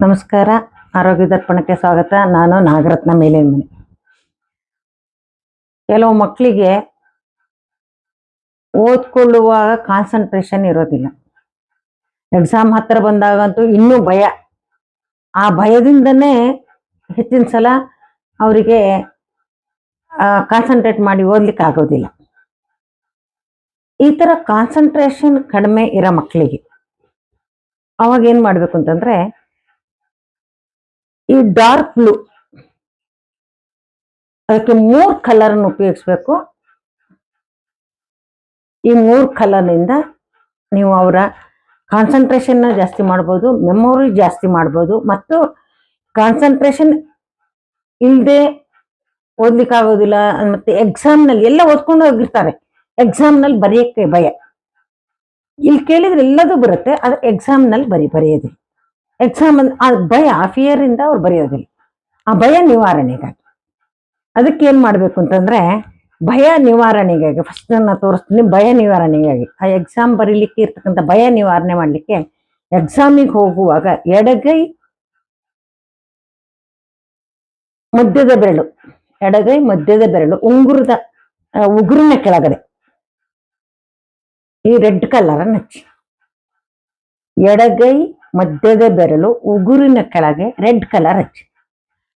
ನಮಸ್ಕಾರ. ಆರೋಗ್ಯ ದರ್ಪಣಕ್ಕೆ ಸ್ವಾಗತ. ನಾನು ನಾಗರತ್ನ ಮೇಲಿನ ಮನೆ ಕೆಲವು ಮಕ್ಕಳಿಗೆ ಓದ್ಕೊಳ್ಳುವಾಗ ಕಾನ್ಸಂಟ್ರೇಷನ್ ಇರೋದಿಲ್ಲ. ಎಕ್ಸಾಮ್ ಹತ್ರ ಬಂದಾಗಂತೂ ಇನ್ನೂ ಭಯ. ಆ ಭಯದಿಂದನೇ ಹೆಚ್ಚಿನ ಸಲ ಅವರಿಗೆ ಕಾನ್ಸಂಟ್ರೇಟ್ ಮಾಡಿ ಓದ್ಲಿಕ್ಕೆ ಆಗೋದಿಲ್ಲ ಈ ಥರ ಕಾನ್ಸಂಟ್ರೇಷನ್ ಕಡಿಮೆ ಇರೋ ಮಕ್ಕಳಿಗೆ ಅವಾಗ ಏನು ಮಾಡಬೇಕು ಅಂತಂದ್ರೆ, ಈ ಡಾರ್ಕ್ ಬ್ಲೂ ಅದಕ್ಕೆ ಮೂರು ಕಲರ್ ಉಪಯೋಗಿಸ್ಬೇಕು. ಈ ಮೂರು ಕಲರ್ನಿಂದ ನೀವು ಅವರ ಕಾನ್ಸಂಟ್ರೇಷನ್ ಜಾಸ್ತಿ ಮಾಡ್ಬೋದು ಮೆಮೊರಿ ಜಾಸ್ತಿ ಮಾಡ್ಬೋದು, ಮತ್ತು ಕಾನ್ಸಂಟ್ರೇಷನ್ ಇಲ್ಲದೆ ಓದ್ಲಿಕ್ಕೆ ಆಗೋದಿಲ್ಲ ಮತ್ತು ಎಕ್ಸಾಮ್ನಲ್ಲಿ ಎಲ್ಲ ಓದ್ಕೊಂಡು ಹೋಗಿರ್ತಾರೆ. ಎಕ್ಸಾಮ್ನಲ್ಲಿ ಬರೆಯಕ್ಕೆ ಭಯ. ಇಲ್ಲಿ ಕೇಳಿದ್ರೆ ಎಲ್ಲದೂ ಬರುತ್ತೆ, ಆದ್ರೆ ಎಕ್ಸಾಮ್ನಲ್ಲಿ ಬರಿ, ಬರೆಯೋದಿಲ್ಲ. ಎಕ್ಸಾಮ್ ಆ ಭಯ, ಆ ಫಿಯರ್ ಇಂದ ಅವ್ರು ಬರೆಯೋದಿಲ್ಲ. ಆ ಭಯ ನಿವಾರಣೆಗಾಗಿ. ಅದಕ್ಕೆ ಏನ್ ಮಾಡ್ಬೇಕು ಅಂತಂದ್ರೆ, ಭಯ ನಿವಾರಣೆಗಾಗಿ ಫಸ್ಟ್ ನಾನು ತೋರಿಸ್ತೀನಿ, ಭಯ ನಿವಾರಣೆಗಾಗಿ. ಆ ಎಕ್ಸಾಮ್ ಬರೀಲಿಕ್ಕೆ ಇರ್ತಕ್ಕಂಥ ಭಯ ನಿವಾರಣೆ ಮಾಡಲಿಕ್ಕೆ ಎಕ್ಸಾಮಿಗೆ ಹೋಗುವಾಗ ಎಡಗೈ ಮಧ್ಯದ ಬೆರಳು. ಎಡಗೈ ಮಧ್ಯದ ಬೆರಳು, ಉಂಗುರದ ಉಗುರಿನ ಕೆಳಗಡೆ. ಈ ರೆಡ್ ಕಲರ್ ನಚ್ಚಿ ಎಡಗೈ, ಮಧ್ಯದ ಬೆರಳು, ಉಗುರಿನ ಕೆಳಗೆ ರೆಡ್ ಕಲರ್ ಹಚ್ಚಿ.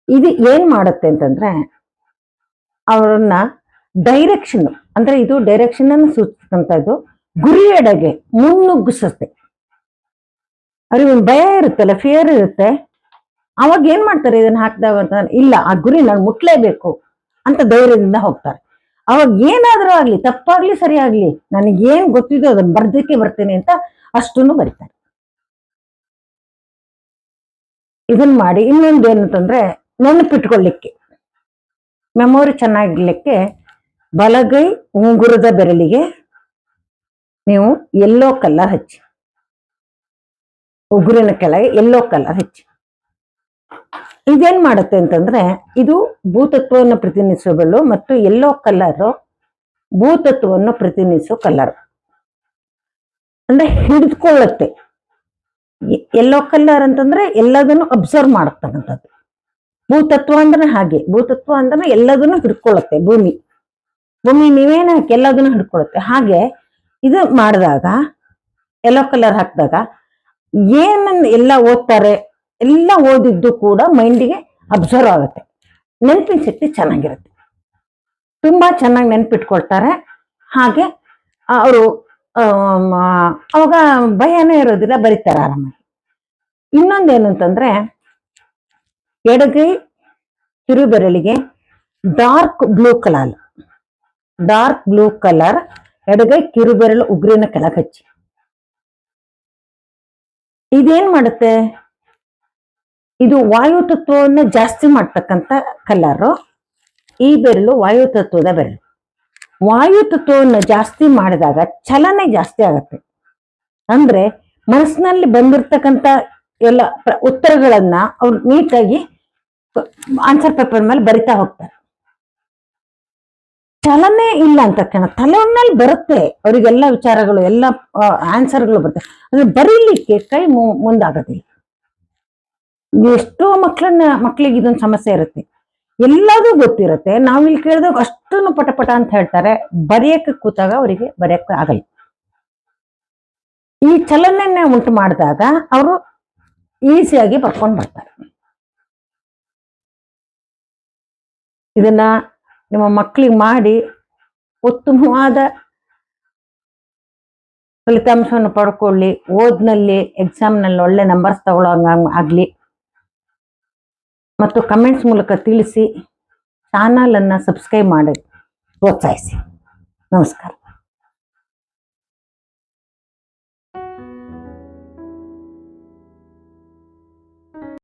ಇದು ಏನ್ ಮಾಡುತ್ತೆ ಅಂತಂದ್ರೆ, ಅವರನ್ನ ಡೈರೆಕ್ಷನ್ ಅಂದ್ರೆ ಇದು ಡೈರೆಕ್ಷನ್ ಅನ್ನು ಸೂಚಿಸ್ತಕ್ಕಂಥದ್ದು ಎಡಗೆ ಮುನ್ನುಗ್ಗಿಸುತ್ತೆ. ಅವ್ರಿಗೆ ಭಯ ಇರುತ್ತಲ್ಲ ಫಿಯರ್ ಇರುತ್ತೆ. ಅವಾಗ ಏನ್ ಮಾಡ್ತಾರೆ, ಇದನ್ನ ಹಾಕಿದಾಗ ಅಂತ ಇಲ್ಲ, ಆ ಗುರಿ ನಾನು ಮುಟ್ಲೇಬೇಕು ಅಂತ ಧೈರ್ಯದಿಂದ ಹೋಗ್ತಾರೆ. ಅವಾಗ ಏನಾದರೂ ಆಗಲಿ, ತಪ್ಪಾಗ್ಲಿ ಸರಿ ಆಗ್ಲಿ ನನಗೆ ಏನ್ ಗೊತ್ತಿದೋ ಅದನ್ನ ಬರ್ದಕ್ಕೆ ಬರ್ತೇನೆ ಅಂತ ಅಷ್ಟನ್ನು ಬರೀತಾರೆ. ಇದನ್ನ ಮಾಡಿ ಇನ್ನೊಂದು ಏನಂತಂದ್ರೆ ನೆನಪಿಟ್ಕೊಳ್ಳಿಕ್ಕೆ ಮೆಮೊರಿ ಚೆನ್ನಾಗಿರ್ಲಿಕ್ಕೆ ಬಲಗೈ ಉಂಗುರದ ಬೆರಳಿಗೆ ನೀವು ಎಲ್ಲೋ ಕಲ್ಲ ಹಚ್ಚಿ, ಉಗುರಿನ ಕೆಳಗೆ ಎಲ್ಲೋ ಕಲ್ಲ ಹಚ್ಚಿ. ಇದೇನ್ ಮಾಡುತ್ತೆ ಅಂತಂದ್ರೆ ಇದು ಭೂತತ್ವವನ್ನು ಪ್ರತಿನಿಧಿಸಬಲ್ಲು ಮತ್ತು ಎಲ್ಲೋ ಕಲರ್ ಭೂತತ್ವವನ್ನು ಪ್ರತಿನಿಧಿಸೋ ಕಲರ್ ಅಂದ್ರೆ ಹಿಡಿದುಕೊಳ್ಳುತ್ತೆ. ಎಲ್ಲೋ ಕಲರ್ ಅಂತಂದ್ರೆ ಎಲ್ಲದನ್ನು ಅಬ್ಸರ್ವ್ ಮಾಡತಕ್ಕಂಥದ್ದು. ಭೂತತ್ವ ಅಂದ್ರೆ ಹಾಗೆ. ಭೂತತ್ವ ಅಂದ್ರೆ ಎಲ್ಲದನ್ನು ಹಿಡ್ಕೊಳ್ಳುತ್ತೆ. ಭೂಮಿ. ಭೂಮಿ ನೀವೇನ ಹಾಕಿ ಎಲ್ಲದನ್ನು ಹಿಡ್ಕೊಳ್ಳುತ್ತೆ. ಹಾಗೆ ಇದು ಮಾಡಿದಾಗ ಎಲ್ಲೋ ಕಲರ್ ಹಾಕಿದಾಗ, ಏನನ್ನ ಎಲ್ಲ ಓದ್ತಾರೆ? ಎಲ್ಲ ಓದಿದ್ದು ಕೂಡ ಮೈಂಡಿಗೆ ಅಬ್ಸರ್ವ್ ಆಗುತ್ತೆ. ನೆನಪಿನ ಶಕ್ತಿ ಚೆನ್ನಾಗಿರುತ್ತೆ. ತುಂಬ ಚೆನ್ನಾಗಿ ನೆನ್ಪಿಟ್ಕೊಳ್ತಾರೆ. ಹಾಗೆ ಅವರು ಅವಾಗ ಭಯನೇ ಇರೋದಿಲ್ಲ, ಬರೀತಾರೆ ಆರಾಮಾಗಿ. ಇನ್ನೊಂದೇನು ಅಂತಂದ್ರೆ, ಎಡಗೈ ಕಿರುಬೆರಳಿಗೆ dark blue colour dark blue colour ಎಡಗೈ ಕಿರುಬೆರಳು ಉಗ್ರಿನ ಕೆಳಗೆ ಹಚ್ಚಿ ಇದೇನ್ ಮಾಡುತ್ತೆ? ಇದು ವಾಯು ತತ್ವವನ್ನು ಜಾಸ್ತಿ ಮಾಡ್ತಕ್ಕಂಥ ಕಲರು. ಈ ಬೆರಳು ವಾಯು ತತ್ವದ ಬೆರಳು. ವಾಯು ತತ್ವವನ್ನು ಜಾಸ್ತಿ ಮಾಡಿದಾಗ ಚಲನೆ ಜಾಸ್ತಿ ಆಗತ್ತೆ. ಅಂದ್ರೆ ಮನಸ್ಸಿನಲ್ಲಿ ಬಂದಿರ್ತಕ್ಕಂಥ ಎಲ್ಲ ಉತ್ತರಗಳನ್ನ ಅವ್ರು ನೀಟಾಗಿ ಆನ್ಸರ್ ಪೇಪರ್ ಮೇಲೆ ಬರಿತಾ ಹೋಗ್ತಾರೆ. ಚಲನೆ ಇಲ್ಲ ಅಂತ ಕಣ ತಲೆಯಲ್ಲಿ ಬರುತ್ತೆ ಅವರಿಗೆಲ್ಲ ವಿಚಾರಗಳು, ಎಲ್ಲ ಆನ್ಸರ್ಗಳು ಬರುತ್ತೆ. ಅಂದ್ರೆ ಬರೀಲಿಕ್ಕೆ ಕೈ ಮುಂದಾಗೋದಿಲ್ಲ. ಎಷ್ಟೋ ಮಕ್ಕಳನ್ನ ಮಕ್ಕಳಿಗೆ ಇದೊಂದು ಸಮಸ್ಯೆ ಇರುತ್ತೆ. ಎಲ್ಲದೂ ಗೊತ್ತಿರುತ್ತೆ. ನಾವು ಇಲ್ಲಿ ಕೇಳಿದಾಗ ಅಷ್ಟನ್ನು ಪಟ ಪಟ ಅಂತ ಹೇಳ್ತಾರೆ. ಬರೆಯಕ್ಕೆ ಕೂತಾಗ ಅವರಿಗೆ ಬರೆಯಕ್ಕೆ ಆಗಲ್ಲ. ಈ ಚಲನೆಯನ್ನ ಉಂಟು ಮಾಡಿದಾಗ ಅವರು ಈಸಿಯಾಗಿ ಬರ್ಕೊಂಡು ಬರ್ತಾರೆ. ಇದನ್ನ ನಿಮ್ಮ ಮಕ್ಕಳಿಗೆ ಮಾಡಿ ಉತ್ತಮವಾದ ಫಲಿತಾಂಶವನ್ನು ಪಡ್ಕೊಳ್ಳಿ. ಓದ್ನಲ್ಲಿ ಎಕ್ಸಾಮ್ನಲ್ಲಿ ಒಳ್ಳೆ ನಂಬರ್ಸ್ ತಗೊಳ್ಳೋ ಆಗ್ಲಿ. ಮತ್ತು ಕಮೆಂಟ್ಸ್ ಮೂಲಕ ತಿಳಿಸಿ ಚಾನಲನ್ನು ಸಬ್ಸ್ಕ್ರೈಬ್ ಮಾಡಿ ಪ್ರೋತ್ಸಾಹಿಸಿ. ನಮಸ್ಕಾರ.